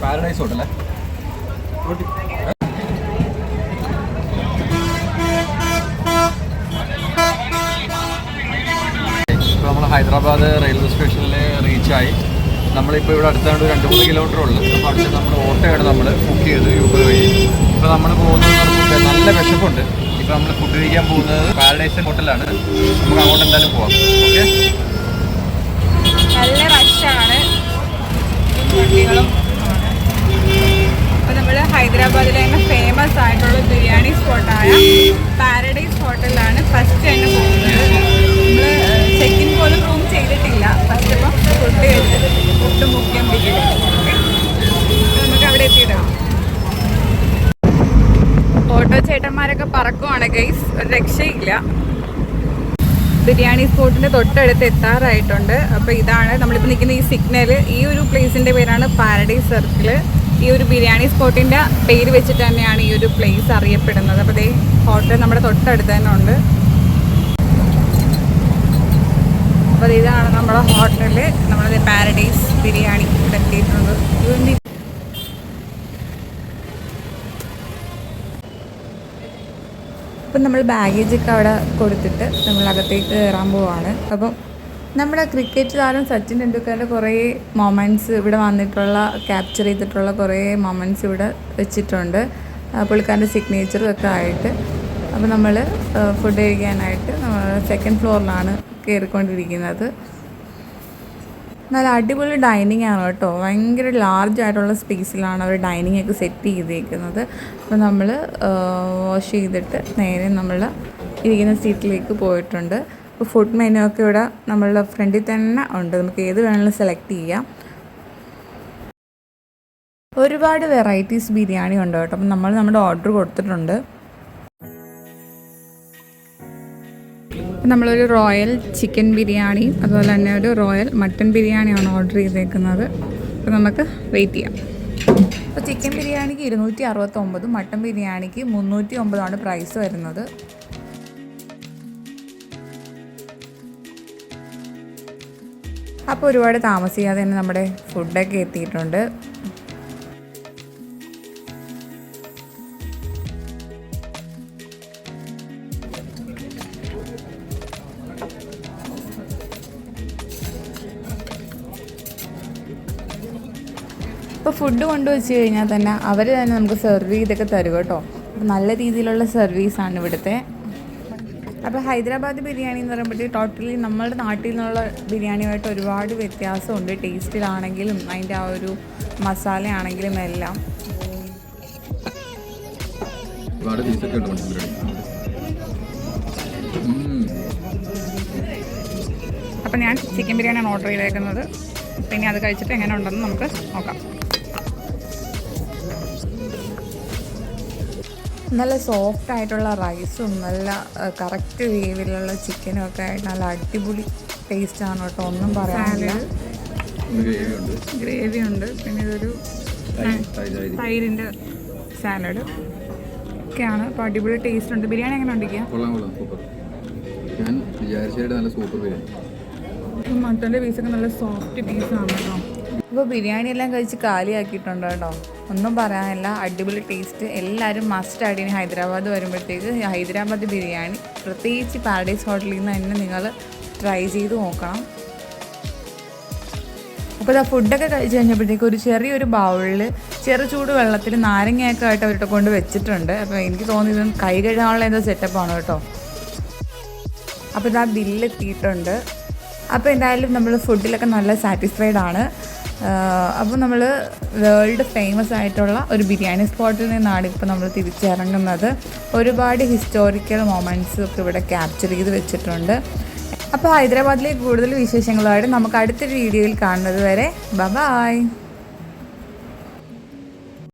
Paradise ഹോട്ടലേ നമ്മൾ Hyderabad railway സ്റ്റേഷനിൽ റീച്ചായി നമ്മളിപ്പോൾ ഇവിടെ അടുത്താണ്ട് രണ്ട് മൂന്ന് കിലോമീറ്റർ ഉള്ളു. അപ്പോൾ അടുത്ത് നമ്മൾ ഓട്ടോയാണ് നമ്മൾ ബുക്ക് ചെയ്ത് യൂബർ വഴി. ഇപ്പോൾ നമ്മൾ പോകുന്നത് നല്ല വിശപ്പുണ്ട്. ഇപ്പോൾ നമ്മൾ ഫുഡ് കഴിക്കാൻ പോകുന്നത് പാരഡൈസ് ഹോട്ടലാണ് നമുക്ക് അങ്ങോട്ട് എന്തായാലും പോവാം. ഓക്കെ നല്ല റഷാണ് നമ്മൾ ഹൈദരാബാദിലെ തന്നെ ഫേമസ് ആയിട്ടുള്ള ബിരിയാണി സ്പോട്ടായ പാരഡൈസ് ഹോട്ടലിലാണ് ഫസ്റ്റ് തന്നെ പോകുന്നത് നമ്മൾ ചെക്ക് ഇൻ പോലും റൂം ചെയ്തിട്ടില്ല ഫസ്റ്റ് ഇപ്പം ഫുഡ് കഴിച്ചത് ഫുഡ് മുഖ്യം ബിരിയാണി ഓക്കെ നമുക്ക് അവിടെ എത്തിയിടാം ഓട്ടോ ചേട്ടന്മാരൊക്കെ പറക്കുവാണ് ഗൈസ് ഒരു രക്ഷയില്ല. ബിരിയാണി സ്പോട്ടിന്റെ തൊട്ടടുത്ത് എത്താറായിട്ടുണ്ട്. അപ്പോൾ ഇതാണ് നമ്മളിപ്പോൾ നിൽക്കുന്ന ഈ സിഗ്നൽ ഈ ഒരു പ്ലേസിന്റെ പേരാണ് പാരഡൈസ് സർക്കിൾ ഈ ഒരു ബിരിയാണി സ്പോട്ടിന്റെ പേര് വെച്ചിട്ട് തന്നെയാണ് ഈ ഒരു പ്ലേസ് അറിയപ്പെടുന്നത്. അപ്പോൾ ദേ ഹോട്ടൽ നമ്മുടെ തൊട്ടടുത്ത് തന്നെ ഉണ്ട്. അപ്പോൾ ഇതാണ് നമ്മുടെ ഹോട്ടലിൽ നമ്മളത് പാരഡൈസ് ബിരിയാണി ഇവിടെ എത്തിയിട്ടുണ്ട്. അപ്പം നമ്മൾ ബാഗേജൊക്കെ അവിടെ കൊടുത്തിട്ട് നമ്മൾ അകത്തേക്ക് കയറാൻ പോവാണ്. അപ്പം നമ്മുടെ ക്രിക്കറ്റ് താരം സച്ചിൻ ടെണ്ടുൽക്കറിന്റെ കുറേ മൊമെന്റ്സ് ഇവിടെ വന്നിട്ടുള്ള ക്യാപ്ചർ ചെയ്തിട്ടുള്ള കുറേ മൊമെന്റ്സ് ഇവിടെ വെച്ചിട്ടുണ്ട്. പുള്ളിക്കാരന്റെ സിഗ്നേച്ചറും ഒക്കെ ആയിട്ട്. അപ്പോൾ നമ്മൾ ഫുഡ് കഴിക്കാനായിട്ട് സെക്കൻഡ് ഫ്ലോറിലാണ് കയറിക്കൊണ്ടിരിക്കുന്നത്. നല്ല അടിപൊളി ഡൈനിങ് ആണ് കേട്ടോ. ഭയങ്കര ലാർജ് ആയിട്ടുള്ള സ്പേസിലാണ് അവർ ഡൈനിങ് ഒക്കെ സെറ്റ് ചെയ്തേക്കുന്നത്. അപ്പോൾ നമ്മൾ വാഷ് ചെയ്തിട്ട് നേരെ നമ്മൾ ഇരിക്കുന്ന സീറ്റിലേക്ക് പോയിട്ടുണ്ട്. അപ്പോൾ ഫുഡ് മെനു ഒക്കെ ഇവിടെ നമ്മളുടെ ഫ്രണ്ടിൽ തന്നെ ഉണ്ട്. നമുക്ക് ഏത് വേണമെങ്കിലും സെലക്ട് ചെയ്യാം. ഒരുപാട് വെറൈറ്റീസ് ബിരിയാണി ഉണ്ട് കേട്ടോ. അപ്പം നമ്മൾ നമ്മുടെ ഓർഡർ കൊടുത്തിട്ടുണ്ട്. നമ്മളൊരു റോയൽ ചിക്കൻ ബിരിയാണി അതുപോലെ തന്നെ ഒരു റോയൽ മട്ടൻ ബിരിയാണിയാണ് ഓർഡർ ചെയ്തേക്കുന്നത്. അപ്പോൾ നമുക്ക് വെയിറ്റ് ചെയ്യാം. അപ്പോൾ ചിക്കൻ ബിരിയാണിക്ക് ഇരുന്നൂറ്റി അറുപത്തൊമ്പതും മട്ടൻ ബിരിയാണിക്ക് മുന്നൂറ്റി ഒമ്പതാണ് പ്രൈസ് വരുന്നത്. അപ്പോൾ ഒരുപാട് താമസിക്കാതെ തന്നെ നമ്മുടെ ഫുഡൊക്കെ എത്തിയിട്ടുണ്ട്. ഇപ്പോൾ ഫുഡ് കൊണ്ടുവച്ച് കഴിഞ്ഞാൽ തന്നെ അവർ തന്നെ നമുക്ക് സെർവ് ചെയ്തൊക്കെ തരും കേട്ടോ. നല്ല രീതിയിലുള്ള സർവീസാണ് ഇവിടുത്തെ. അപ്പോൾ ഹൈദരാബാദ് ബിരിയാണി എന്ന് പറയുമ്പോഴത്തേക്ക് ടോട്ടലി നമ്മുടെ നാട്ടിൽ നിന്നുള്ള ബിരിയാണിയുമായിട്ട് ഒരുപാട് വ്യത്യാസമുണ്ട്. ടേസ്റ്റിലാണെങ്കിലും അതിന്റെ ആ ഒരു മസാലയാണെങ്കിലും എല്ലാം. ഒരുപാട് പീസൊക്കെ ഉണ്ട് മട്ടൻ ബിരിയാണി ഉം. അപ്പോൾ ഞാൻ ചിക്കൻ ബിരിയാണിയാണ് ഓർഡർ ചെയ്തേക്കുന്നത്. പിന്നെ അത് കഴിച്ചിട്ട് എങ്ങനെ ഉണ്ടെന്ന് നമുക്ക് നോക്കാം. നല്ല സോഫ്റ്റ് ആയിട്ടുള്ള റൈസും നല്ല കറക്റ്റ് വേവിലുള്ള ചിക്കനും ഒക്കെ ആയിട്ട് നല്ല അടിപൊളി ടേസ്റ്റ് ആണ് കേട്ടോ. ഒന്നും പറയാനില്ല. ഗ്രേവി ഉണ്ട്. ഗ്രേവി ഉണ്ട്. പിന്നെ ഇതൊരു. തൈരിന്റെ സാലഡ് ഒക്കെയാണ്. അപ്പോൾ അടിപൊളി ടേസ്റ്റ് ഉണ്ട്. ബിരിയാണി എങ്ങനെ സൂപ്പർ. ഞാൻ വിചാരിച്ചായിട്ട് നല്ല സൂപ്പർ ബിരിയാണി. മട്ടന്റെ പീസൊക്കെ നല്ല സോഫ്റ്റ് പീസാണ് കേട്ടോ. അപ്പോൾ ബിരിയാണി എല്ലാം കഴിച്ച് കാലിയാക്കിയിട്ടുണ്ട് കേട്ടോ. ഒന്നും പറയാനില്ല. അടിപൊളി ടേസ്റ്റ് എല്ലാവരും മസ്റ്റ് ആയിട്ട് ഇനി ഹൈദരാബാദ് വരുമ്പോഴത്തേക്ക് ഹൈദരാബാദ് ബിരിയാണി. പ്രത്യേകിച്ച് പാരഡൈസ് ഹോട്ടലിൽ നിന്ന് തന്നെ നിങ്ങൾ ട്രൈ ചെയ്ത് നോക്കണം. അപ്പോൾ ഇതാ ഫുഡൊക്കെ കഴിച്ച് കഴിഞ്ഞപ്പോഴത്തേക്ക് ഒരു ചെറിയൊരു ബൗളിൽ ചെറു ചൂട് വെള്ളത്തിൽ നാരങ്ങയൊക്കെ ആയിട്ട് അവരുടെ കൊണ്ട് വെച്ചിട്ടുണ്ട്. അപ്പോൾ എനിക്ക് തോന്നിയത് കൈ കഴുകാനുള്ള എന്തോ സെറ്റപ്പാണ് കേട്ടോ. അപ്പോൾ ഇതാ ബില്ലെത്തിയിട്ടുണ്ട് അപ്പോൾ എന്തായാലും നമ്മൾ ഫുഡിലൊക്കെ നല്ല സാറ്റിസ്ഫൈഡ് ആണ്. അപ്പോൾ നമ്മൾ വേൾഡ് ഫേമസ് ആയിട്ടുള്ള ഒരു ബിരിയാണി സ്പോട്ടിൽ നിന്നാണ് ഇപ്പോൾ നമ്മൾ തിരിച്ചിറങ്ങുന്നത്. ഒരുപാട് ഹിസ്റ്റോറിക്കൽ മൊമെന്റ്സ് ഒക്കെ ഇവിടെ ക്യാപ്ചർ ചെയ്ത് വെച്ചിട്ടുണ്ട്. അപ്പോൾ ഹൈദരാബാദിലെ കൂടുതൽ വിശേഷങ്ങളുമായിട്ട് നമുക്ക് അടുത്തൊരു വീഡിയോയിൽ കാണുന്നത് വരെ ബ ബായ്